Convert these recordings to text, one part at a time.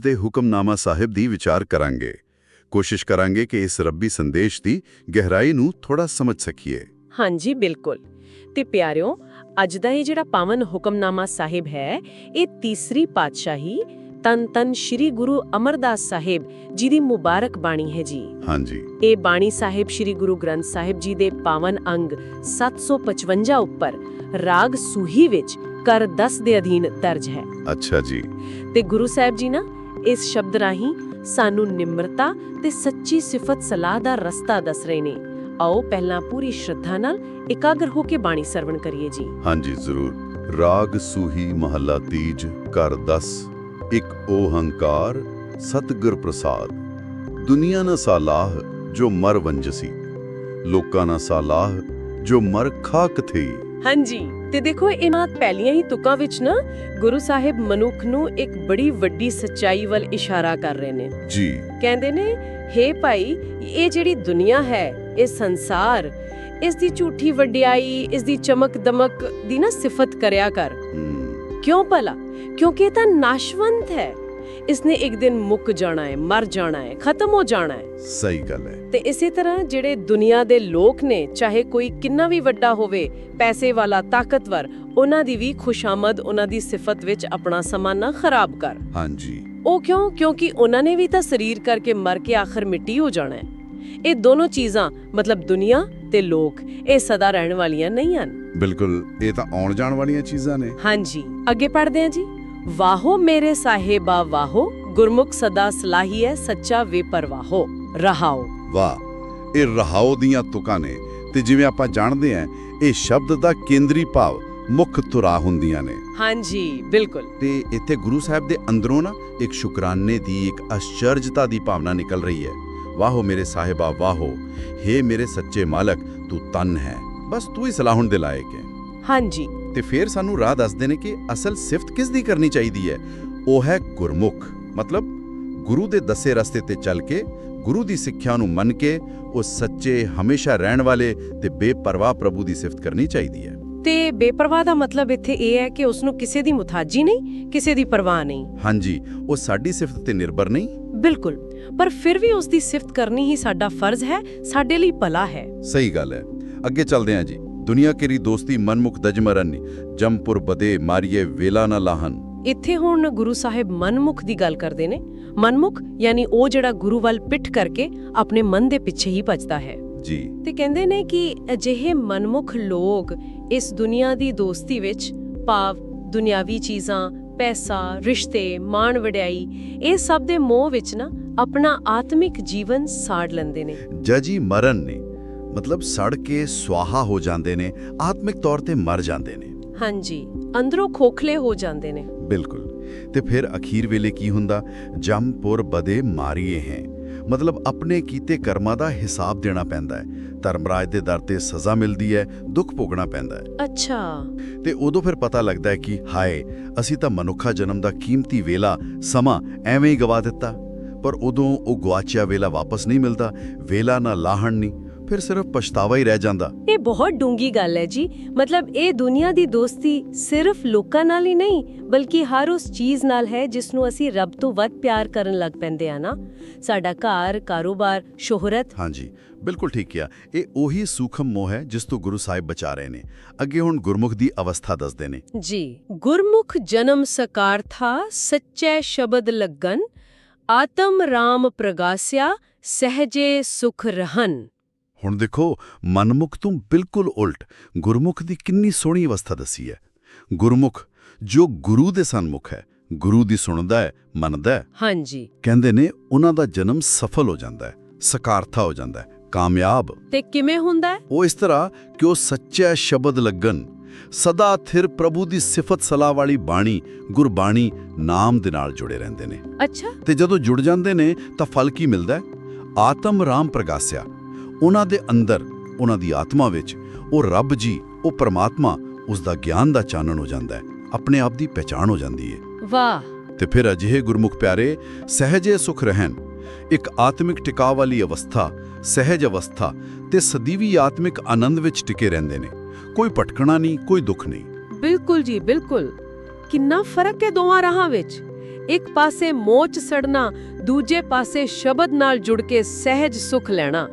ਤੇ ਹੁਕਮਨਾਮਾ ਸਾਹਿਬ ਦੀ ਵਿਚਾਰ ਕਰਾਂਗੇ। ਕੋਸ਼ਿਸ਼ ਕਰਾਂਗੇ ਕਿ ਇਸ ਰੱਬੀ ਸੰਦੇਸ਼ ਦੀ ਗਹਿਰਾਈ ਨੂੰ ਥੋੜਾ ਸਮਝ ਸਕੀਏ। ਹਾਂਜੀ ਬਿਲਕੁਲ। ਤੇ ਪਿਆਰਿਓ ਅੱਜ ਦਾ ਇਹ ਜਿਹੜਾ ਪਾਵਨ ਹੁਕਮਨਾਮਾ ਸਾਹਿਬ ਹੈ ਇਹ ਤੀਸਰੀ ਪਾਤਸ਼ਾਹੀ ਤਨ ਤਨ ਸ੍ਰੀ ਗੁਰੂ ਅਮਰਦਾਸ ਸਾਹਿਬ ਜੀ ਦੀ ਮੁਬਾਰਕ ਬਾਣੀ ਹੈ ਜੀ। ਹਾਂਜੀ। ਇਹ ਬਾਣੀ ਸਾਹਿਬ ਸ੍ਰੀ ਗੁਰੂ ਗ੍ਰੰਥ ਸਾਹਿਬ ਜੀ ਦੇ ਪਾਵਨ ਅੰਗ 755 ਉੱਪਰ ਰਾਗ ਸੂਹੀ ਵਿੱਚ ਕਰ 10 ਦੇ ਅਧੀਨ ਦਰਜ ਹੈ। ਅੱਛਾ ਜੀ। ਤੇ ਗੁਰੂ ਸਾਹਿਬ ਜੀ ਨਾ ਇਸ ਸ਼ਬਦ ਰਾਹੀਂ ਸਾਨੂੰ ਨਿਮਰਤਾ ਤੇ ਸੱਚੀ ਸਿਫਤ ਸਲਾਹ ਦਾ ਰਸਤਾ ਦੱਸ ਰਹੇ ਨੇ। ਆਓ ਪਹਿਲਾਂ ਪੂਰੀ ਸ਼ਰਧਾ ਨਾਲ ਇਕਾਗਰ ਹੋ ਕੇ ਬਾਣੀ ਸਰਵਣ ਕਰੀਏ ਜੀ। ਹਾਂਜੀ, ਜ਼ਰੂਰ। ਰਾਗ ਸੂਹੀ ਮਹੱਲਾ ਤੀਜ ਕਰ 10 ਇੱਕ ਓਹੰਕਾਰ, ਸਤਿਗੁਰ ਪ੍ਰਸਾਦ। ਦੁਨੀਆ ਨਾ ਸਾਲਾਹ ਜੋ ਮਰ ਵੰਜਸੀ। ਲੋਕਾਂ ਨਾ ਸਾਲਾਹ ਜੋ ਮਰ ਖਾਕ ਥਈ ਹਾਂਜੀ ਤੇ ਦੇਖੋ ਇਹਨਾਂ ਪਹਿਲੀਆਂ ਹੀ ਤੁਕਾਂ ਵਿੱਚ ਨਾ ਗੁਰੂ ਸਾਹਿਬ ਮਨੁੱਖ ਨੂੰ ਇੱਕ ਬੜੀ ਵੱਡੀ ਸੱਚਾਈ ਵੱਲ ਇਸ਼ਾਰਾ ਕਰ ਰਹੇ ਨੇ। ਜੀ। ਕਹਿੰਦੇ ਨੇ ਹੇ ਭਾਈ ਇਹ ਜਿਹੜੀ ਦੁਨੀਆ ਹੈ ਇਹ ਸੰਸਾਰ ਇਸ ਦੀ ਝੂਠੀ ਵਡਿਆਈ ਇਸ ਦੀ ਚਮਕ ਦਮਕ ਦੀ ਨਾ ਸਿਫਤ ਕਰਿਆ ਕਰ। ਕਿਉਂ ਭਲਾ? ਕਿਉਂਕਿ ਇਹ ਤਾਂ ਨਾਸ਼ਵੰਤ ਹੈ। ਇਸਨੇ ਇੱਕ ਦਿਨ ਮੁੱਕ ਜਾਣਾ ਹੈ ਮਰ ਜਾਣਾ ਹੈ ਖਤਮ ਹੋ ਜਾਣਾ ਹੈ। ਸਹੀ ਗੱਲ ਹੈ। ਤੇ ਇਸੇ ਤਰ੍ਹਾਂ ਜਿਹੜੇ ਦੁਨੀਆ ਦੇ ਲੋਕ ਨੇ ਚਾਹੇ ਕੋਈ ਕਿੰਨਾ ਵੀ ਵੱਡਾ ਹੋਵੇ ਪੈਸੇ ਵਾਲਾ ਤਾਕਤਵਰ ਉਹਨਾਂ ਦੀ ਵੀ ਖੁਸ਼ਾਮਦ ਉਹਨਾਂ ਦੀ ਸਿਫਤ ਵਿੱਚ ਆਪਣਾ ਸਮਾਂ ਨਾ ਖਰਾਬ ਕਰ। ਹਾਂਜੀ। ਉਹ ਕਿਉਂ? ਕਿਉਂਕਿ ਉਹਨਾਂ ਨੇ ਵੀ ਤਾਂ ਸਰੀਰ ਕਰਕੇ ਮਰ ਕੇ ਆਖਰ ਮਿੱਟੀ ਹੋ ਜਾਣਾ ਹੈ। ਇਹ ਦੋਨੋਂ ਚੀਜ਼ਾਂ ਮਤਲਬ ਦੁਨੀਆ ਤੇ ਲੋਕ ਇਹ ਸਦਾ ਰਹਿਣ ਵਾਲੀਆਂ ਨਹੀਂ ਹਨ। ਬਿਲਕੁਲ ਇਹ ਤਾਂ ਆਉਣ ਜਾਣ ਵਾਲੀਆਂ ਚੀਜ਼ਾਂ ਨੇ। ਹਾਂਜੀ। ਅੱਗੇ ਪੜ੍ਹਦੇ ਹਾਂ ਜੀ। ਵਾਹੋ ਮੇਰੇ ਸਾਹਿਬਾ ਵਾਹੋ ਗੁਰਮੁਖ ਸਦਾ ਸਲਾਹੀਐ ਸੱਚਾ ਵੇਪਰਵਾਹੋ ਰਹਾਓ। ਵਾਹ ਇਹ ਰਹਾਉ ਦੀਆਂ ਤੁਕਾਂ ਨੇ ਤੇ ਜਿਵੇਂ ਆਪਾਂ ਜਾਣਦੇ ਹਾਂ ਇਹ ਸ਼ਬਦ ਦਾ ਕੇਂਦਰੀ ਭਾਵ ਮੁੱਖ ਤੁਰਾ ਹੁੰਦੀਆਂ ਨੇ। ਹਾਂਜੀ ਬਿਲਕੁਲ। ਤੇ ਇੱਥੇ ਗੁਰੂ ਸਾਹਿਬ ਦੇ ਅੰਦਰੋਂ ਨਾ ਇੱਕ ਸ਼ੁਕਰਾਨੇ ਦੀ ਇੱਕ ਅਸ਼ਚਰਜਤਾ ਦੀ ਭਾਵਨਾ ਨਿਕਲ ਰਹੀ ਹੈ ਵਾਹੋ ਮੇਰੇ ਸਾਹਿਬਾ ਵਾਹੋ हे ਮੇਰੇ ਸੱਚੇ ਮਾਲਕ ਤੂੰ ਤਨ ਹੈ। ਬਸ ਤੂੰ ਹੀ ਸਲਾਹੁਣ ਦੇ ਲਾਇਕ ਹੈ ਹਾਂਜੀ ਤੇ ਫਿਰ ਸਾਨੂੰ ਰਾਹ ਦੱਸਦੇ ਨੇ ਕਿ ਅਸਲ ਸਿਫਤ ਕਿਸ ਦੀ ਕਰਨੀ ਚਾਹੀਦੀ ਹੈ? ਉਹ ਹੈ ਗੁਰਮੁਖ। ਮਤਲਬ ਗੁਰੂ ਦੇ ਦੱਸੇ ਰਸਤੇ ਤੇ ਚੱਲ ਕੇ ਗੁਰੂ ਦੀ ਸਿੱਖਿਆ ਨੂੰ ਮੰਨ ਕੇ ਉਹ ਸੱਚੇ ਹਮੇਸ਼ਾ ਰਹਿਣ ਵਾਲੇ ਤੇ ਬੇਪਰਵਾਹ ਪ੍ਰਭੂ ਦੀ ਸਿਫਤ ਕਰਨੀ ਚਾਹੀਦੀ ਹੈ। ਤੇ ਬੇਪਰਵਾਹ ਦਾ ਮਤਲਬ ਇੱਥੇ ਇਹ ਹੈ ਕਿ ਉਸ ਨੂੰ ਕਿਸੇ ਦੀ ਮੁਤਾਜੀ ਨਹੀਂ ਕਿਸੇ ਦੀ ਪਰਵਾਹ ਨਹੀਂ। ਹਾਂਜੀ ਉਹ ਸਾਡੀ ਸਿਫਤ ਤੇ ਨਿਰਭਰ ਨਹੀਂ। ਬਿਲਕੁਲ। ਪਰ ਫਿਰ ਵੀ ਉਸ ਦੀ ਸਿਫਤ ਕਰਨੀ ਹੀ ਸਾਡਾ ਫਰਜ਼ ਹੈ ਸਾਡੇ ਲਈ ਭਲਾ ਹੈ। ਸਹੀ ਗੱਲ ਹੈ। ਅੱਗੇ ਚੱਲਦੇ ਹਾਂ ਜੀ। ਦੁਨੀਆ ਕੇਰੀ ਦੋਸਤੀ ਮਨਮੁਖ ਦਜਮਰਨ ਜੰਪੁਰ ਬਦੇ ਮਾਰੀਏ ਵੇਲਾ ਨਾ ਲਾਹਨ। ਇੱਥੇ ਹੁਣ ਗੁਰੂ ਸਾਹਿਬ ਮਨਮੁਖ ਦੀ ਗੱਲ ਕਰਦੇ ਨੇ। ਮਨਮੁਖ ਯਾਨੀ ਉਹ ਜਿਹੜਾ ਗੁਰੂ ਵੱਲ ਪਿੱਠ ਕਰਕੇ ਆਪਣੇ ਮਨ ਦੇ ਪਿੱਛੇ ਹੀ ਭਜਦਾ ਹੈ। ਜੀ। ਤੇ ਕਹਿੰਦੇ ਨੇ ਕਿ ਅਜਿਹੇ ਮਨਮੁਖ ਲੋਕ ਇਸ ਦੁਨੀਆ ਦੀ ਦੋਸਤੀ ਵਿੱਚ ਭਾਵ ਦੁਨਿਆਵੀ ਚੀਜ਼ਾਂ ਪੈਸਾ ਰਿਸ਼ਤੇ ਮਾਣ ਵਡਿਆਈ ਇਹ ਸਭ ਦੇ ਮੋਹ ਵਿੱਚ ਨਾ ਆਪਣਾ ਆਤਮਿਕ ਜੀਵਨ ਸਾੜ ਲੈਂਦੇ ਨੇ। ਜਜੀ ਮਰਨ ਨੇ। ਮਤਲਬ ਸੜ ਕੇ ਸਵਾਹਾ ਹੋ ਜਾਂਦੇ ਨੇ ਆਤਮਿਕ ਤੌਰ ਤੇ ਮਰ ਜਾਂਦੇ ਨੇ। ਹਾਂਜੀ ਅੰਦਰੋਂ ਖੋਖਲੇ ਹੋ ਜਾਂਦੇ ਨੇ। ਬਿਲਕੁਲ। ਤੇ ਫਿਰ ਅਖੀਰ ਵੇਲੇ ਕੀ ਹੁੰਦਾ? ਜੰਪੁਰ ਬਦੇ ਮਾਰੀਏ ਹੈ। ਮਤਲਬ ਆਪਣੇ ਕੀਤੇ ਕਰਮਾਂ ਦਾ ਹਿਸਾਬ ਦੇਣਾ ਪੈਂਦਾ ਹੈ। ਧਰਮਰਾਜ ਦੇ ਦਰ ਤੇ ਸਜ਼ਾ ਮਿਲਦੀ ਹੈ ਦੁੱਖ ਭੋਗਣਾ ਪੈਂਦਾ ਹੈ। ਅੱਛਾ। ਤੇ ਉਦੋਂ ਫਿਰ ਪਤਾ ਲੱਗਦਾ ਹੈ ਕਿ ਹਾਏ ਅਸੀਂ ਤਾਂ ਮਨੁੱਖਾ ਜਨਮ ਦਾ ਕੀਮਤੀ ਵੇਲਾ ਸਮਾਂ ਐਵੇਂ ਹੀ ਗਵਾ ਦਿੱਤਾ। ਪਰ ਉਦੋਂ ਉਹ ਗਵਾਚਿਆ ਵੇਲਾ ਵਾਪਸ ਨਹੀਂ ਮਿਲਦਾ ਵੇਲਾ ਨਾ ਲਾਹਣ ਨਹੀਂ ਫਿਰ ਸਿਰਫ ਪਛਤਾਵਾ ਹੀ ਰਹਿ ਜਾਂਦਾ। ਇਹ ਬਹੁਤ ਡੂੰਗੀ ਗੱਲ ਹੈ ਜੀ। ਮਤਲਬ ਇਹ ਦੁਨੀਆ ਦੀ ਦੋਸਤੀ ਸਿਰਫ ਲੋਕਾਂ ਨਾਲ ਹੀ ਨਹੀਂ ਬਲਕਿ ਹਰ ਉਸ ਚੀਜ਼ ਨਾਲ ਹੈ ਜਿਸ ਨੂੰ ਅਸੀਂ ਰੱਬ ਤੋਂ ਵੱਧ ਪਿਆਰ ਕਰਨ ਲੱਗ ਪੈਂਦੇ ਆ ਨਾ। ਸਾਡਾ ਘਰ ਕਾਰੋਬਾਰ ਸ਼ੋਹਰਤ। ਹਾਂਜੀ ਬਿਲਕੁਲ ਠੀਕ ਕਿਹਾ। ਇਹ ਉਹੀ ਸੂਖਮ ਮੋਹ ਹੈ ਜਿਸ ਤੋਂ ਗੁਰੂ ਸਾਹਿਬ ਬਚਾ ਰਹੇ ਨੇ। ਅੱਗੇ ਹੁਣ ਗੁਰਮੁਖ ਦੀ ਅਵਸਥਾ ਦੱਸਦੇ ਨੇ। ਜੀ ਗੁਰਮੁਖ ਜਨਮ ਸਕਾਰਥਾ ਸੱਚੇ ਸ਼ਬਦ ਲੱਗਨ ਆਤਮ ਰਾਮ ਪ੍ਰਗਾਸਿਆ ਸਹਜੇ ਸੁਖ ਰਹਨ। ਹੁਣ ਦੇਖੋ ਮਨਮੁਖ ਤੋਂ ਬਿਲਕੁਲ ਉਲਟ। ਗੁਰਮੁਖ ਦੀ ਕਿੰਨੀ ਸੋਹਣੀ ਅਵਸਥਾ ਦੱਸੀ ਹੈ। ਗੁਰਮੁਖ ਜੋ ਗੁਰੂ ਦੇ ਸਨਮੁਖ ਹੈ ਗੁਰੂ ਦੀ ਸੁਣਦਾ ਹੈ ਮੰਨਦਾ ਹੈ। ਹਾਂਜੀ। ਕਹਿੰਦੇ ਨੇ ਉਹਨਾਂ ਦਾ ਜਨਮ ਸਫਲ ਹੋ ਜਾਂਦਾ ਹੈ ਸਕਾਰਥਾ ਹੋ ਜਾਂਦਾ ਹੈ ਕਾਮਯਾਬ। ਤੇ ਕਿਵੇਂ ਹੁੰਦਾ ਹੈ? ਉਹ ਇਸ ਤਰ੍ਹਾਂ ਕਿ ਉਹ ਸੱਚਾ ਸ਼ਬਦ ਲੱਗਣ। ਸਦਾ ਥਿਰ ਪ੍ਰਭੂ ਦੀ ਸਿਫਤ ਸਲਾਹ ਵਾਲੀ ਬਾਣੀ ਗੁਰਬਾਣੀ ਨਾਮ ਦੇ ਨਾਲ ਜੁੜੇ ਰਹਿੰਦੇ ਨੇ। ਅੱਛਾ। ਤੇ ਜਦੋਂ ਜੁੜ ਜਾਂਦੇ ਨੇ ਤਾਂ ਫਲ ਕੀ ਮਿਲਦਾ ਹੈ? ਆਤਮ ਰਾਮ ਪ੍ਰਗਾਸਿਆ। ਉਹਨਾਂ ਦੇ ਅੰਦਰ ਉਹਨਾਂ ਦੀ ਆਤਮਾ ਵਿੱਚ ਉਹ ਰੱਬ ਜੀ ਉਹ ਪਰਮਾਤਮਾ ਉਸ ਦਾ ਗਿਆਨ ਦਾ ਚਾਨਣ ਹੋ ਜਾਂਦਾ ਹੈ ਆਪਣੇ ਆਪ ਦੀ ਪਹਿਚਾਣ ਹੋ ਜਾਂਦੀ ਹੈ। ਵਾਹ! ਤੇ ਫਿਰ ਅਜਿਹੇ ਗੁਰਮੁਖ ਪਿਆਰੇ ਸਹਜੇ ਸੁਖ ਰਹਿਣ ਇੱਕ ਆਤਮਿਕ ਟਿਕਾਅ ਵਾਲੀ ਅਵਸਥਾ ਸਹਿਜ ਅਵਸਥਾ ਤੇ ਸਦੀਵੀ ਆਤਮਿਕ ਆਨੰਦ ਵਿੱਚ ਟਿਕੇ ਰਹਿੰਦੇ ਨੇ। ਕੋਈ ਭਟਕਣਾ ਨਹੀਂ ਕੋਈ ਦੁੱਖ ਨਹੀਂ। ਬਿਲਕੁਲ ਜੀ ਬਿਲਕੁਲ। ਕਿੰਨਾ ਫ਼ਰਕ ਹੈ ਦੋਵਾਂ ਰਾਹਾਂ ਵਿੱਚ। ਇੱਕ ਪਾਸੇ ਮੋਚ ਸੜਨਾ ਦੂਜੇ ਪਾਸੇ ਸ਼ਬਦ ਨਾਲ ਜੁੜ ਕੇ ਸਹਿਜ ਸੁਖ ਲੈਣਾ।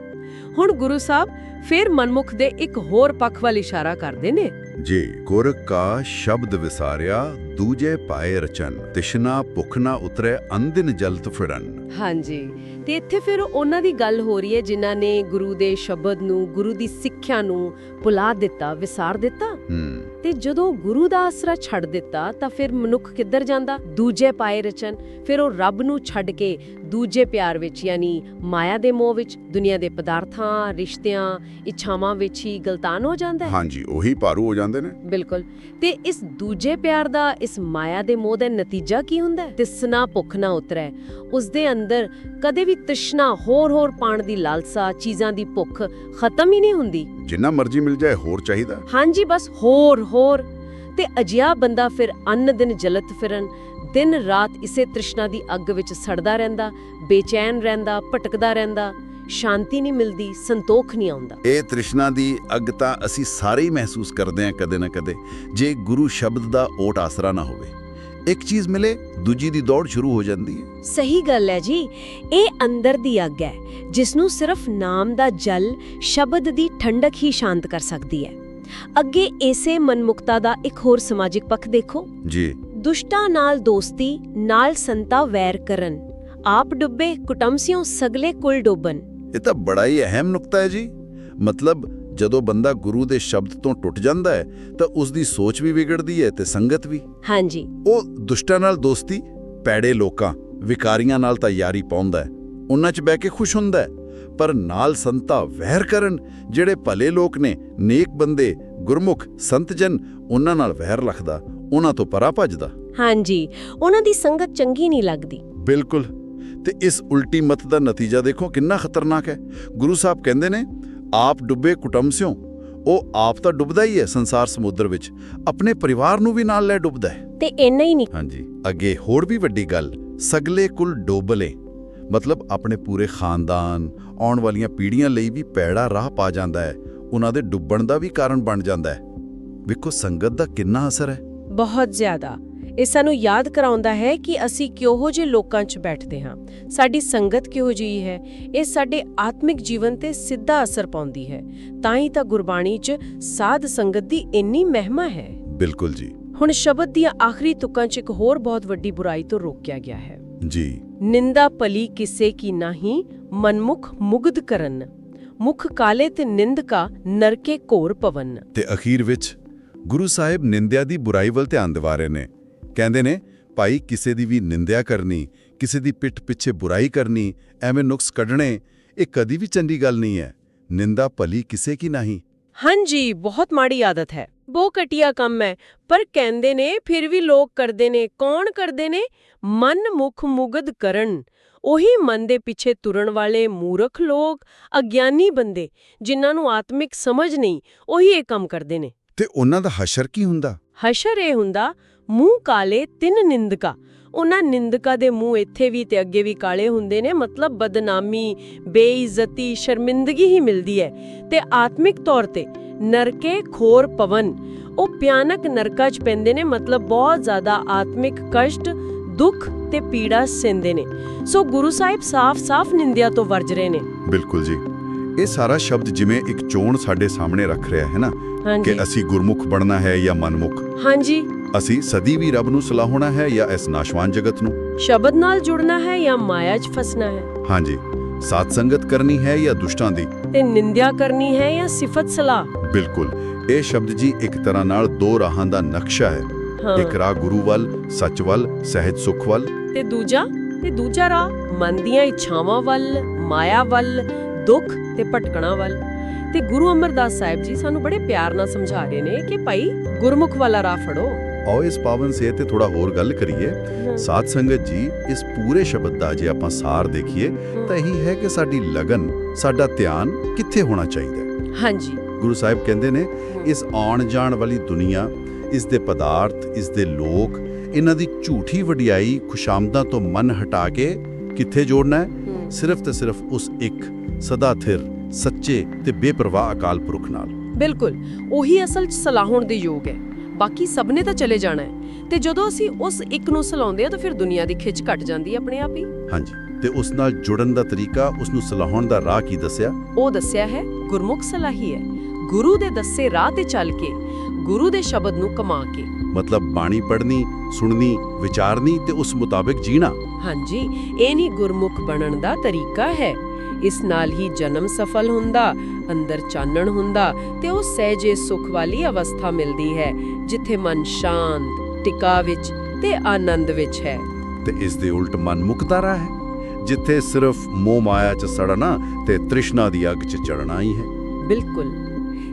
ਹੁਣ ਗੁਰੂ ਸਾਹਿਬ ਫਿਰ ਮਨਮੁਖ ਦੇ ਇੱਕ ਹੋਰ ਪੱਖ ਵੱਲ ਇਸ਼ਾਰਾ ਕਰਦੇ ਨੇ। ਜੀ ਗੋਰਖ ਕਾ ਸ਼ਬਦ ਵਿਸਾਰਿਆ ਦੂਜੇ ਪਾਏ ਰਚਨ ਤਿਸ਼ਨਾ ਭੁਖ ਨਾ ਉਤਰੇ ਅੰਦਿਨ ਜਲਤ ਫਿਰਨ। ਹਾਂਜੀ ਤੇ ਇੱਥੇ ਫਿਰ ਉਹਨਾਂ ਦੀ ਗੱਲ ਹੋ ਰਹੀ ਹੈ ਜਿਨ੍ਹਾਂ ਨੇ ਗੁਰੂ ਦੇ ਸ਼ਬਦ ਨੂੰ ਗੁਰੂ ਦੀ ਸਿੱਖਿਆ ਨੂੰ ਭੁਲਾ ਦਿੱਤਾ ਵਿਸਾਰ ਦਿੱਤਾ? ਹੂੰ। ਤੇ ਜਦੋਂ ਗੁਰੂ ਦਾ ਆਸਰਾ ਛੱਡ ਦਿੱਤਾ ਤਾਂ ਫਿਰ ਮਨੁੱਖ ਕਿੱਧਰ ਜਾਂਦਾ? ਦੂਜੇ ਪਾਏ ਰਚਨ ਫਿਰ ਉਹ ਰੱਬ ਨੂੰ ਛੱਡ ਕੇ ਦੂਜੇ ਪਿਆਰ ਵਿੱਚ ਯਾਨੀ ਮਾਇਆ ਦੇ ਮੋਹ ਵਿੱਚ ਦੁਨੀਆ ਦੇ ਪਦਾਰਥਾਂ ਰਿਸ਼ਤਿਆਂ ਇੱਛਾਵਾਂ ਵਿੱਚ ਹੀ ਗਲਤਾਨ ਹੋ ਜਾਂਦਾ ਹੈ? ਹਾਂਜੀ ਉਹੀ ਭਾਰੂ ਹੋ ਜਾਂਦੇ ਨੇ। ਬਿਲਕੁਲ। ਤੇ ਇਸ ਦੂਜੇ ਪਿਆਰ ਦਾ ਇਸ ਮਾਇਆ ਦੇ ਮੋਹ ਦਾ ਨਤੀਜਾ ਕੀ ਹੁੰਦਾ ਹੈ? ਤਿਸਨਾ ਭੁੱਖ ਨਾ ਉਤਰੈ। ਉਸ ਦੇ ਅੰਦਰ ਕਦੇ ਵੀ ਤ੍ਰਿਸ਼ਨਾ ਹੋਰ ਹੋਰ ਪਾਣ ਦੀ ਲਾਲਸਾ ਚੀਜ਼ਾਂ ਦੀ ਭੁੱਖ ਖਤਮ ਹੀ ਨਹੀਂ ਹੁੰਦੀ। ਜਿੰਨਾ ਮਰਜ਼ੀ ਮਿਲ ਜਾਏ ਹੋਰ ਚਾਹੀਦਾ। ਹਾਂਜੀ ਬਸ ਹੋਰ ਹੋਰ ਤੇ ਅਜਿਹਾ ਬੰਦਾ ਫਿਰ ਅੰਨ ਦਿਨ ਜਲਤ ਫਿਰਨ ਦਿਨ ਰਾਤ ਇਸੇ ਤ੍ਰਿਸ਼ਨਾ ਦੀ ਅੱਗ ਵਿੱਚ ਸੜਦਾ ਰਹਿੰਦਾ ਬੇਚੈਨ ਰਹਿੰਦਾ ਭਟਕਦਾ ਰਹਿੰਦਾ ਸ਼ਾਂਤੀ ਨਹੀਂ ਮਿਲਦੀ ਸੰਤੋਖ ਨਹੀਂ ਆਉਂਦਾ। ਇਹ ਤ੍ਰਿਸ਼ਨਾ ਦੀ ਅੱਗ ਤਾਂ ਅਸੀਂ ਸਾਰੇ ਹੀ ਮਹਿਸੂਸ ਕਰਦੇ ਹਾਂ ਕਦੇ ਨਾ ਕਦੇ ਜੇ ਗੁਰੂ ਸ਼ਬਦ ਦਾ ਓਟ ਆਸਰਾ ਨਾ ਹੋਵੇ। ਇੱਕ ਚੀਜ਼ ਮਿਲੇ ਦੂਜੀ ਦੀ ਦੌੜ ਸ਼ੁਰੂ ਹੋ ਜਾਂਦੀ ਹੈ। ਸਹੀ ਗੱਲ ਹੈ ਜੀ। ਇਹ ਅੰਦਰ ਦੀ ਅੱਗ ਹੈ ਜਿਸ ਨੂੰ ਸਿਰਫ ਨਾਮ ਦਾ ਜਲ ਸ਼ਬਦ ਦੀ ਠੰਡਕ ਹੀ ਸ਼ਾਂਤ ਕਰ ਸਕਦੀ ਹੈ। ਅੱਗੇ ਇਸੇ ਮਨਮੁਕਤਾ ਦਾ ਇੱਕ ਹੋਰ ਸਮਾਜਿਕ ਪੱਖ ਦੇਖੋ। ਜੀ। ਦੁਸ਼ਟਾਂ ਨਾਲ ਦੋਸਤੀ ਨਾਲ ਸੰਤਾ ਵੈਰ ਕਰਨ। ਆਪ ਡੁੱਬੇ ਕੁਟੰਬਸਿਓ ਸਗਲੇ ਕੁਲ ਡੋਬਨ। ਇਹ ਤਾਂ ਬੜਾ ਹੀ ਅਹਿਮ ਨੁਕਤਾ ਹੈ ਜੀ। ਮਤਲਬ ਜਦੋਂ ਬੰਦਾ ਗੁਰੂ ਦੇ ਸ਼ਬਦ ਤੋਂ ਟੁੱਟ ਜਾਂਦਾ ਹੈ ਤਾਂ ਉਸ ਦੀ ਸੋਚ ਵੀ ਵਿਗੜਦੀ ਹੈ ਤੇ ਸੰਗਤ ਵੀ। ਹਾਂਜੀ। ਉਹ ਦੁਸ਼ਟਾਂ ਨਾਲ ਦੋਸਤੀ ਪੈੜੇ ਲੋਕਾਂ ਵਿਕਾਰੀਆਂ ਨਾਲ ਤਾਂ ਯਾਰੀ ਪਾਉਂਦਾ ਹੈ। ਉਹਨਾਂ 'ਚ ਬਹਿ ਕੇ ਖੁਸ਼ ਹੁੰਦਾ ਹੈ। ਪਰ ਨਾਲ ਸੰਤਾ ਵਹਿਰ ਕਰਨ ਜਿਹੜੇ ਭਲੇ ਲੋਕ ਨੇ ਨੇਕ ਬੰਦੇ ਗੁਰਮੁਖ ਸੰਤ ਜਨ ਉਹਨਾਂ ਨਾਲ ਵਹਿਰ ਰੱਖਦਾ ਉਹਨਾਂ ਤੋਂ ਪਰਾ ਭੱਜਦਾ। ਹਾਂਜੀ ਉਹਨਾਂ ਦੀ ਸੰਗਤ ਚੰਗੀ ਨਹੀਂ ਲੱਗਦੀ। ਬਿਲਕੁਲ। ਤੇ ਇਸ ਉਲਟੀ ਮਤ ਦਾ ਨਤੀਜਾ ਦੇਖੋ ਕਿੰਨਾ ਖਤਰਨਾਕ ਹੈ। ਗੁਰੂ ਸਾਹਿਬ ਕਹਿੰਦੇ ਨੇ ਆਪ ਡੁੱਬੇ ਕੁਟੰਬ ਸਿਓ ਉਹ ਆਪ ਤਾਂ ਡੁੱਬਦਾ ਹੀ ਹੈ ਸੰਸਾਰ ਸਮੁੰਦਰ ਵਿੱਚ ਆਪਣੇ ਪਰਿਵਾਰ ਨੂੰ ਵੀ ਨਾਲ ਲੈ ਡੁੱਬਦਾ ਹੈ। ਤੇ ਇੰਨਾ ਹੀ ਨਹੀਂ। ਹਾਂਜੀ ਅੱਗੇ ਹੋਰ ਵੀ ਵੱਡੀ ਗੱਲ ਸਗਲੇ ਕੁਲ ਡੋਬਲੇ। ਮਤਲਬ ਆਪਣੇ ਪੂਰੇ ਖਾਨਦਾਨ ਆਉਣ ਵਾਲੀਆਂ ਪੀੜ੍ਹੀਆਂ ਲਈ ਵੀ ਪੈੜਾ ਰਾਹ ਪਾ ਜਾਂਦਾ ਹੈ। ਉਹਨਾਂ ਦੇ ਡੁੱਬਣ ਦਾ ਵੀ ਕਾਰਨ ਬਣ ਜਾਂਦਾ ਹੈ। ਵੇਖੋ ਸੰਗਤ ਦਾ ਕਿੰਨਾ ਅਸਰ ਹੈ। ਬਹੁਤ ਜ਼ਿਆਦਾ। ਇਹ ਸਾਨੂੰ ਯਾਦ ਕਰਾਉਂਦਾ ਹੈ ਕਿ ਅਸੀਂ ਕਿਹੋ ਜਿਹੇ ਲੋਕਾਂ 'ਚ ਬੈਠਦੇ ਹਾਂ। ਸਾਡੀ ਸੰਗਤ ਕਿਹੋ ਜਿਹੀ ਹੈ? ਇਹ ਸਾਡੇ ਆਤਮਿਕ ਜੀਵਨ ਤੇ ਸਿੱਧਾ ਅਸਰ ਪਾਉਂਦੀ ਹੈ। ਤਾਂ ਹੀ ਤਾਂ ਗੁਰਬਾਣੀ 'ਚ ਸਾਧ ਸੰਗਤ ਦੀ ਇੰਨੀ ਮਹਿਮਾ ਹੈ। ਬਿਲਕੁਲ ਜੀ। ਹੁਣ ਸ਼ਬਦ ਦੀਆਂ ਆਖਰੀ ਤੁਕਾਂ 'ਚ ਇੱਕ ਹੋਰ ਬਹੁਤ ਵੱਡੀ ਬੁਰਾਈ ਤੋਂ ਰੋਕਿਆ ਗਿਆ ਹੈ। ਜੀ। ਨਿੰਦਾ ਭਲੀ ਕਿਸੇ ਕੀ ਨਹੀਂ ਮਨਮੁਖ ਮੁਗਧ ਕਰਨ। ਮੁਖ ਕਾਲੇ ਤੇ ਨਿੰਦ ਕਾ ਨਰਕੇ ਘੋਰ ਪਵਨ। ਤੇ ਅਖੀਰ ਵਿੱਚ ਗੁਰੂ ਸਾਹਿਬ ਨਿੰਦਿਆ ਦੀ ਬੁਰਾਈ ਵੱਲ ਧਿਆਨ ਦਿਵਾ ਰਹੇ ਨੇ। ਕਹਿੰਦੇ ਨੇ ਭਾਈ ਕਿਸੇ ਦੀ ਵੀ ਨਿੰਦਿਆ ਕਰਨੀ ਕਿਸੇ ਦੀ ਪਿੱਠ ਪਿੱਛੇ ਬੁਰਾਈ ਕਰਨੀ ਐਵੇਂ ਨੁਕਸ ਕੱਢਣੇ ਇਹ ਕਦੀ ਵੀ ਚੰਗੀ ਗੱਲ ਨਹੀਂ ਹੈ। ਨਿੰਦਾ ਭਲੀ ਕਿਸੇ ਕੀ ਨਹੀਂ ਹਾਂਜੀ ਬਹੁਤ ਮਾੜੀ ਆਦਤ ਹੈ ਬਹੁਤ ਘਟੀਆ ਕੰਮ ਹੈ ਪਰ ਕਹਿੰਦੇ ਨੇ ਫਿਰ ਵੀ ਲੋਕ ਕਰਦੇ ਨੇ ਕੌਣ ਕਰਦੇ ਨੇ ਮਨ ਮੁਖ ਮੁਗਧ ਕਰਨ ਉਹੀ ਮਨ ਦੇ ਪਿੱਛੇ ਤੁਰਨ ਵਾਲੇ ਮੂਰਖ ਲੋਕ ਅਗਿਆਨੀ ਬੰਦੇ ਜਿਨ੍ਹਾਂ ਨੂੰ ਆਤਮਿਕ ਸਮਝ ਨਹੀਂ ਉਹੀ ਇਹ ਕੰਮ ਕਰਦੇ ਨੇ ਤੇ ਉਹਨਾਂ ਦਾ ਹਸ਼ਰ ਕੀ ਹੁੰਦਾ ਹਸ਼ਰ ਇਹ ਹੁੰਦਾ ਮੂੰਹ ਕਾਲੇ ਤਿੰਨ ਨਿੰਦਕਾ ਉਹਨਾਂ ਨਿੰਦਕਾ ਦੇ ਮੂੰਹ ਇੱਥੇ ਵੀ ਤੇ ਅੱਗੇ ਵੀ ਕਾਲੇ ਹੁੰਦੇ ਨੇ। ਮਤਲਬ ਬਦਨਾਮੀ ਬੇਇੱਜ਼ਤੀ ਸ਼ਰਮਿੰਦਗੀ ਹੀ ਮਿਲਦੀ ਹੈ। ਤੇ ਆਤਮਿਕ ਤੌਰ ਤੇ ਨਰਕੇ ਖੋਰ ਪਵਨ ਉਹ ਭਿਆਨਕ ਨਰਕਾ ਚ ਪੈਂਦੇ ਨੇ। ਮਤਲਬ ਬਹੁਤ ਜ਼ਿਆਦਾ ਆਤਮਿਕ ਕਸ਼ਟ ਦੁੱਖ ਤੇ ਪੀੜਾ ਸਹਿੰਦੇ ਨੇ। ਸੋ ਗੁਰੂ ਸਾਹਿਬ ਸਾਫ਼-ਸਾਫ਼ ਨਿੰਦਿਆ ਤੋਂ ਵਰਜ ਰਹੇ ਨੇ। ਬਿਲਕੁਲ ਜੀ। ਇਹ ਸਾਰਾ ਸ਼ਬਦ ਜਿਵੇਂ ਇੱਕ ਚੋਣ ਸਾਡੇ ਸਾਹਮਣੇ ਰੱਖ ਰਿਹਾ ਹੈ ਨਾ ਕਿ ਅਸੀਂ ਗੁਰਮੁਖ ਬਣਨਾ ਹੈ ਜਾਂ ਮਨਮੁਖ। ਹਾਂਜੀ। ਅਸੀਂ ਸਦੀ ਵੀ ਰੱਬ ਨੂੰ ਸਲਾਹਣਾ ਹੈ ਜਾਂ ਇਸ ਨਾਸ਼ਵਾਨ ਜਗਤ ਨੂੰ? ਸ਼ਬਦ ਨਾਲ ਜੁੜਨਾ ਹੈ ਜਾਂ ਮਾਇਆ 'ਚ ਫਸਣਾ ਹੈ? ਹਾਂਜੀ। ਸਾਤ ਸੰਗਤ ਕਰਨੀ ਹੈ ਜਾਂ ਦੁਸ਼ਟਾਂ ਦੀ? ਤੇ ਨਿੰਦਿਆ ਕਰਨੀ ਹੈ ਜਾਂ ਸਿਫਤ ਸਲਾਹ? ਬਿਲਕੁਲ। ਇਹ ਸ਼ਬਦ ਜੀ ਇੱਕ ਤਰ੍ਹਾਂ ਨਾਲ ਦੋ ਰਾਹਾਂ ਦਾ ਨਕਸ਼ਾ ਹਾਂ। ਇੱਕ ਰਾਹ ਗੁਰੂ ਵੱਲ ਸੱਚ ਵੱਲ ਸਹਿਜ ਸੁਖ ਵੱਲ। ਤੇ ਦੂਜਾ ਤੇ ਦੂਜਾ ਰਾਹ ਮਨ ਦੀਆਂ ਇੱਛਾਵਾਂ ਵੱਲ ਮਾਇਆ ਵੱਲ ਦੁੱਖ ਤੇ ਭਟਕਣਾ ਵੱਲ। ਤੇ ਗੁਰੂ ਅਮਰਦਾਸ ਸਾਹਿਬ ਜੀ ਸਾਨੂੰ ਬੜੇ ਪਿਆਰ ਨਾਲ ਸਮਝਾ ਰਹੇ ਨੇ ਕਿ ਭਾਈ ਗੁਰਮੁਖ ਵਾਲਾ ਰਾਹ ਫੜੋ। ਆਓ ਇਸ ਪਾਵਨ ਸੇ ਤੇ ਥੋੜਾ ਹੋਰ ਗੱਲ ਕਰੀਏ। ਸਾਧ ਸੰਗਤ ਜੀ ਇਸ ਪੂਰੇ ਸ਼ਬਦ ਦਾ ਜੇ ਆਪਾਂ ਸਾਰ ਦੇਖੀਏ ਤਾਂ ਇਹੀ ਹੈ ਕਿ ਸਾਡੀ ਲਗਨ ਸਾਡਾ ਧਿਆਨ ਕਿੱਥੇ ਹੋਣਾ ਚਾਹੀਦਾ ਹੈ? ਹਾਂਜੀ। ਗੁਰੂ ਸਾਹਿਬ ਕਹਿੰਦੇ ਨੇ ਇਸ ਆਉਣ ਜਾਣ ਵਾਲੀ ਦੁਨੀਆ ਇਸ ਦੇ ਪਦਾਰਥ ਇਸ ਦੇ ਲੋਕ ਇਹਨਾਂ ਦੀ ਝੂਠੀ ਵਡਿਆਈ ਖੁਸ਼ਾਮਦਾਂ ਤੋਂ ਮਨ ਹਟਾ ਕੇ ਕਿੱਥੇ ਜੋੜਨਾ ਹੈ? ਸਿਰਫ ਤੇ ਸਿਰਫ ਉਸ ਇੱਕ ਸਦਾ ਥਿਰ ਸੱਚੇ ਤੇ ਬੇਪਰਵਾਹ ਅਕਾਲ ਪੁਰਖ ਨਾਲ। ਬਿਲਕੁਲ। ਉਹੀ ਅਸਲ 'ਚ ਸਲਾਹੁਣ ਦੇ ਯੋਗ ਹੈ। ਬਾਕੀ ਸਭ ਨੇ ਤਾਂ ਚਲੇ ਜਾਣਾ ਹੈ। ਤੇ ਜਦੋਂ ਅਸੀਂ ਉਸ ਇੱਕ ਨੂੰ ਸਲਾਉਂਦੇ ਆ ਤਾਂ ਫਿਰ ਦੁਨੀਆ ਦੀ ਖਿੱਚ ਘਟ ਜਾਂਦੀ ਹੈ ਆਪਣੇ ਆਪ ਹੀ। ਹਾਂਜੀ। ਤੇ ਉਸ ਨਾਲ ਜੁੜਨ ਦਾ ਤਰੀਕਾ ਉਸ ਨੂੰ ਸਲਾਹਣ ਦਾ ਰਾਹ ਕੀ ਦੱਸਿਆ? ਉਹ ਦੱਸਿਆ ਹੈ ਗੁਰਮੁਖ ਸਲਾਹੀ ਹੈ। ਗੁਰੂ ਦੇ ਦੱਸੇ ਰਾਹ ਤੇ ਚੱਲ ਕੇ ਗੁਰੂ ਦੇ ਸ਼ਬਦ ਨੂੰ ਕਮਾ ਕੇ। ਮਤਲਬ ਬਾਣੀ ਪੜ੍ਹਨੀ ਸੁਣਨੀ ਵਿਚਾਰਨੀ ਤੇ ਉਸ ਮੁਤਾਬਿਕ ਜੀਣਾ? ਹਾਂਜੀ। ਇਹ ਨਹੀਂ ਗੁਰਮੁਖ ਬਣਨ ਦਾ ਤਰੀਕਾ ਹੈ। ਇਸ ਨਾਲ ਹੀ ਜਨਮ ਸਫਲ ਹੁੰਦਾ ਅੰਦਰ ਚਾਨਣ ਹੁੰਦਾ ਤੇ ਉਹ ਸਹਿਜੇ ਸੁਖ ਵਾਲੀ ਅਵਸਥਾ ਮਿਲਦੀ ਹੈ ਜਿੱਥੇ ਮਨ ਸ਼ਾਂਤ ਟਿਕਾ ਵਿੱਚ ਤੇ ਆਨੰਦ ਵਿੱਚ ਹੈ। ਤੇ ਇਸ ਦੇ ਉਲਟ ਮਨ ਮੁਕਦਾ ਰਹਾ ਹੈ ਜਿੱਥੇ ਸਿਰਫ ਮੋਹ ਮਾਇਆ ਚ ਸੜਨਾ ਤੇ ਤ੍ਰਿਸ਼ਨਾ ਦੀ ਅੱਗ ਚ ਚੜਨਾ ਹੀ ਹੈ। ਬਿਲਕੁਲ।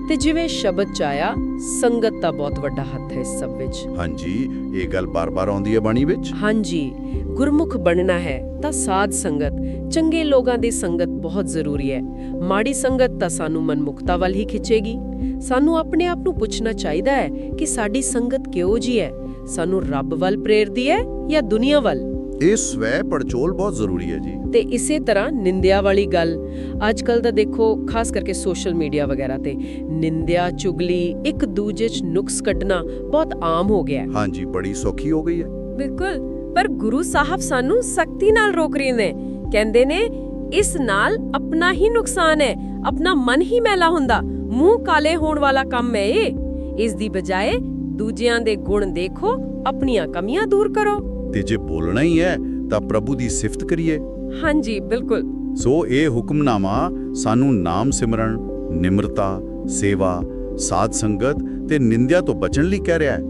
ਤੇ ਜਿਵੇਂ ਸ਼ਬਦ ਚ ਆਇਆ ਸੰਗਤ ਦਾ ਬਹੁਤ ਵੱਡਾ ਹੱਥ ਹੈ ਇਸ ਸਭ ਵਿੱਚ। ਹਾਂਜੀ ਇਹ ਗੱਲ ਬਾਰ-ਬਾਰ ਆਉਂਦੀ ਹੈ ਬਾਣੀ ਵਿੱਚ? ਹਾਂਜੀ। ਗੁਰਮੁਖ ਬਣਨਾ ਹੈ ਤਾਂ ਸਾਧ ਸੰਗਤ ਚੰਗੇ ਲੋਕਾਂ ਦੀ ਸੰਗਤ ਬਹੁਤ ਜ਼ਰੂਰੀ ਹੈ। ਮਾੜੀ ਸੰਗਤ ਤਾਂ ਸਾਨੂੰ ਮਨਮੁਖਤਾ ਵੱਲ ਹੀ ਖਿੱਚੇਗੀ। ਸਾਨੂੰ ਆਪਣੇ ਆਪ ਨੂੰ ਪੁੱਛਣਾ ਚਾਹੀਦਾ ਹੈ ਕਿ ਸਾਡੀ ਸੰਗਤ ਕਿਹੋ ਜੀ ਹੈ। ਸਾਨੂੰ ਰੱਬ ਵੱਲ ਪ੍ਰੇਰਦੀ ਹੈ ਜਾਂ ਦੁਨੀਆ ਵੱਲ? ਇਹ ਸਵੈ ਪੜਚੋਲ ਬਹੁਤ ਜ਼ਰੂਰੀ ਹੈ ਜੀ। ਤੇ ਇਸੇ ਤਰ੍ਹਾਂ ਨਿੰਦਿਆ ਵਾਲੀ ਗੱਲ। ਅੱਜ ਕੱਲ ਤਾਂ ਦੇਖੋ ਖਾਸ ਕਰਕੇ ਸੋਸ਼ਲ ਮੀਡੀਆ ਵਗੈਰਾ ਤੇ ਨਿੰਦਿਆ ਚੁਗਲੀ ਇੱਕ ਦੂਜੇ 'ਚ ਨੁਕਸ ਕੱਢਣਾ ਬਹੁਤ ਆਮ ਹੋ ਗਿਆ ਹੈ। ਹਾਂਜੀ ਬੜੀ ਸੌਖੀ ਹੋ ਗਈ ਹੈ। ਬਿਲਕੁਲ। ਪਰ ਗੁਰੂ ਸਾਹਿਬ ਸਾਨੂੰ ਸਖਤੀ ਨਾਲ ਰੋਕ ਰਹੇ ਨੇ। ਕਹਿੰਦੇ ਨੇ ਇਸ ਨਾਲ ਆਪਣਾ ਹੀ ਨੁਕਸਾਨ ਹੈ ਆਪਣਾ ਮਨ ਹੀ ਮੈਲਾ ਹੁੰਦਾ ਮੂੰਹ ਕਾਲੇ ਹੋਣ ਵਾਲਾ ਕੰਮ ਹੈ ਇਹ। ਇਸ ਦੀ ਬਜਾਏ ਦੂਜਿਆਂ ਦੇ ਗੁਣ ਦੇਖੋ ਆਪਣੀਆਂ ਕਮੀਆਂ ਦੂਰ ਕਰੋ। ਤੇ ਜੇ ਬੋਲਣਾ ਹੀ ਹੈ ਤਾਂ ਪ੍ਰਭੂ ਦੀ ਸਿਫਤ ਕਰੀਏ। ਹਾਂਜੀ ਬਿਲਕੁਲ। ਸੋ ਇਹ ਹੁਕਮਨਾਮਾ ਸਾਨੂੰ ਨਾਮ ਸਿਮਰਨ ਨਿਮਰਤਾ ਸੇਵਾ ਸਾਧ ਸੰਗਤ ਤੇ ਨਿੰਦਿਆ ਤੋਂ ਬਚਣ ਲਈ ਕਹਿ ਰਿਹਾ ਹੈ।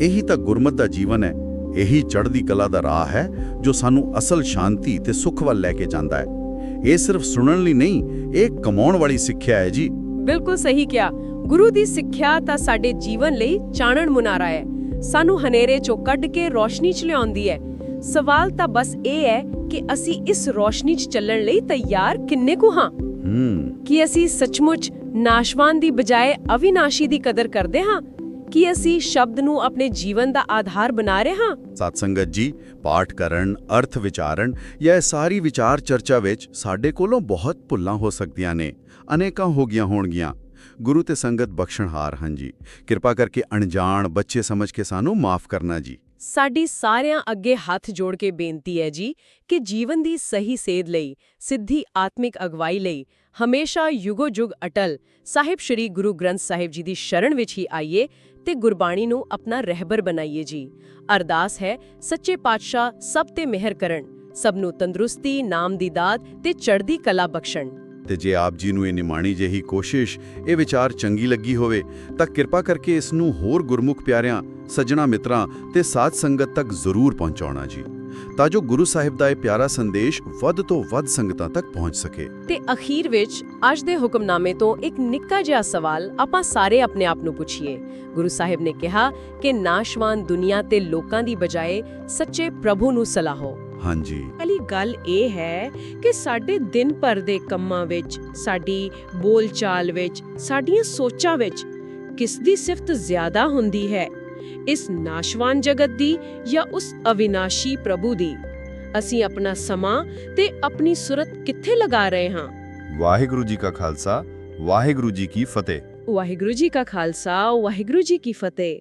ਇਹੀ ਤਾਂ ਗੁਰਮਤ ਦਾ ਜੀਵਨ ਹੈ। ਇਹੀ ਚੜ੍ਹਦੀ ਕਲਾ ਦਾ ਰਾਹ ਹੈ ਜੋ ਸਾਨੂੰ ਅਸਲ ਸ਼ਾਂਤੀ ਤੇ ਸੁੱਖ ਵੱਲ ਲੈ ਕੇ ਜਾਂਦਾ ਹੈ। ਇਹ ਸਿਰਫ ਸੁਣਨ ਲਈ ਨਹੀਂ ਇਹ ਕਮਾਉਣ ਵਾਲੀ ਸਿੱਖਿਆ ਹੈ ਜੀ। ਬਿਲਕੁਲ ਸਹੀ ਕਿਹਾ। ਗੁਰੂ ਦੀ ਸਿੱਖਿਆ ਤਾਂ ਸਾਡੇ ਜੀਵਨ ਲਈ ਚਾਨਣ ਮੁਨਾਰਾ ਹੈ। ਸਾਨੂੰ ਹਨੇਰੇ ਚੋਂ ਕੱਢ ਕੇ ਰੋਸ਼ਨੀ 'ਚ ਲਿਆਉਂਦੀ ਹੈ। ਸਵਾਲ ਤਾਂ ਬਸ ਇਹ ਹੈ ਕਿ ਅਸੀਂ ਇਸ ਰੋਸ਼ਨੀ 'ਚ ਚੱਲਣ ਲਈ ਤਿਆਰ ਕਿੰਨੇ ਕੁ ਹਾਂ? ਹੂੰ। ਕਿ ਅਸੀਂ ਸੱਚਮੁੱਚ ਨਾਸ਼ਵਾਨ ਦੀ ਬਜਾਏ ਅਵਿਨਾਸ਼ੀ ਦੀ ਕਦਰ ਕਰਦੇ ਹਾਂ? ਕਿ ਅਸੀਂ ਸ਼ਬਦ ਨੂੰ ਆਪਣੇ ਜੀਵਨ ਦਾ ਆਧਾਰ ਬਣਾ ਰਹੇ ਹਾਂ? ਸਤ ਸੰਗਤ ਜੀ ਪਾਠ ਕਰਨ ਅਰਥ ਵਿਚਾਰਨ ਜਾਂ ਇਹ ਸਾਰੀ ਵਿਚਾਰ ਚਰਚਾ ਵਿੱਚ ਸਾਡੇ ਕੋਲੋਂ ਬਹੁਤ ਭੁੱਲਾਂ ਹੋ ਸਕਦੀਆਂ ਨੇ ਅਨੇਕਾਂ ਹੋ ਗਈਆਂ ਹੋਣਗੀਆਂ। ਗੁਰੂ ਤੇ ਸੰਗਤ ਬਖਸ਼ਣਹਾਰ ਹਨ ਜੀ। ਕਿਰਪਾ ਕਰਕੇ ਅਣਜਾਣ ਬੱਚੇ ਸਮਝ ਕੇ ਸਾਨੂੰ ਮਾਫ ਕਰਨਾ ਜੀ। ਸਾਡੀ ਸਾਰਿਆਂ ਅੱਗੇ ਹੱਥ ਜੋੜ ਕੇ ਬੇਨਤੀ ਹੈ ਜੀ ਕਿ ਜੀਵਨ ਦੀ ਸਹੀ ਸੇਧ ਲਈ ਸਿੱਧੀ ਆਤਮਿਕ ਅਗਵਾਈ ਲਈ ਹਮੇਸ਼ਾ ਯੁਗੋ ਯੁਗ ਅਟਲ ਸਾਹਿਬ ਸ੍ਰੀ ਗੁਰੂ ਗ੍ਰੰਥ ਸਾਹਿਬ ਜੀ ਦੀ ਸ਼ਰਣ ਵਿੱਚ ਹੀ ਆਈਏ ਤੇ ਗੁਰਬਾਣੀ ਨੂੰ ਆਪਣਾ ਰਹਿਬਰ ਬਣਾਈਏ ਜੀ। ਅਰਦਾਸ ਹੈ, ਸੱਚੇ ਪਾਤਸ਼ਾਹ ਸਭ ਤੇ ਮਿਹਰ ਕਰਨ, ਸਭ ਨੂੰ ਤੰਦਰੁਸਤੀ, ਨਾਮ ਦੀ ਦਾਤ ਤੇ ਚੜ੍ਹਦੀ ਕਲਾ ਬਖਸ਼ਣ। ਤੇ ਜੇ ਆਪ ਜੀ ਨੂੰ ਇਹ ਨਿਮਾਣੀ ਜਿਹੀ ਕੋਸ਼ਿਸ਼, ਇਹ ਵਿਚਾਰ ਚੰਗੀ ਲੱਗੀ ਹੋਵੇ, ਤਾਂ ਕਿਰਪਾ ਕਰਕੇ ਇਸ ਨੂੰ ਹੋਰ ਗੁਰਮੁਖ ਪਿਆਰਿਆਂ, ਸੱਜਣਾ ਮਿੱਤਰਾਂ ਤੇ ਸਾਧ ਸੰਗਤ ਤੱਕ ਜ਼ਰੂਰ ਪਹੁੰਚਾਉਣਾ ਜੀ। ਤਾਂ ਜੋ ਗੁਰੂ ਸਾਹਿਬ ਦਾ ਇਹ ਪਿਆਰਾ ਸੰਦੇਸ਼ ਵੱਧ ਤੋਂ ਵੱਧ ਸੰਗਤਾਂ ਤੱਕ ਪਹੁੰਚ ਸਕੇ। ਤੇ ਅਖੀਰ ਵਿੱਚ ਅੱਜ ਦੇ ਹੁਕਮਨਾਮੇ ਤੋਂ ਇੱਕ ਨਿੱਕਾ ਜਿਹਾ ਸਵਾਲ ਆਪਾਂ ਸਾਰੇ ਆਪਣੇ ਆਪ ਨੂੰ ਪੁੱਛੀਏ। ਗੁਰੂ ਸਾਹਿਬ ਨੇ ਕਿਹਾ ਕਿ ਨਾਸ਼ਵਾਨ ਦੁਨੀਆ ਤੇ ਲੋਕਾਂ ਦੀ ਬਜਾਏ ਸੱਚੇ ਪ੍ਰਭੂ ਨੂੰ ਸਲਾਹੋ। ਹਾਂਜੀ। ਅਲੀ ਗੱਲ ਇਹ ਹੈ ਕਿ ਸਾਡੇ ਦਿਨ ਭਰ ਦੇ ਕੰਮਾਂ ਵਿੱਚ ਸਾਡੀ ਬੋਲਚਾਲ ਵਿੱਚ ਸਾਡੀਆਂ ਸੋਚਾਂ ਵਿੱਚ ਕਿਸ ਦੀ ਸਿਫਤ ਜ਼ਿਆਦਾ ਹੁੰਦੀ ਹੈ ਇਸ ਨਾਸ਼ਵਾਨ ਜਗਤ ਦੀ ਜਾਂ ਉਸ ਅਵਿਨਾਸ਼ੀ ਪ੍ਰਭੂ ਦੀ। ਅਸੀਂ ਆਪਣਾ ਸਮਾਂ ਤੇ ਆਪਣੀ ਸੁਰਤ ਕਿੱਥੇ ਲਗਾ ਰਹੇ ਹਾਂ? ਵਾਹਿਗੁਰੂ ਜੀ ਕਾ ਖਾਲਸਾ ਵਾਹਿਗੁਰੂ ਜੀ ਕੀ ਫਤਿਹ। ਵਾਹਿਗੁਰੂ ਜੀ ਕਾ ਖਾਲਸਾ ਵਾਹਿਗੁਰੂ ਜੀ ਕੀ ਫਤਿਹ।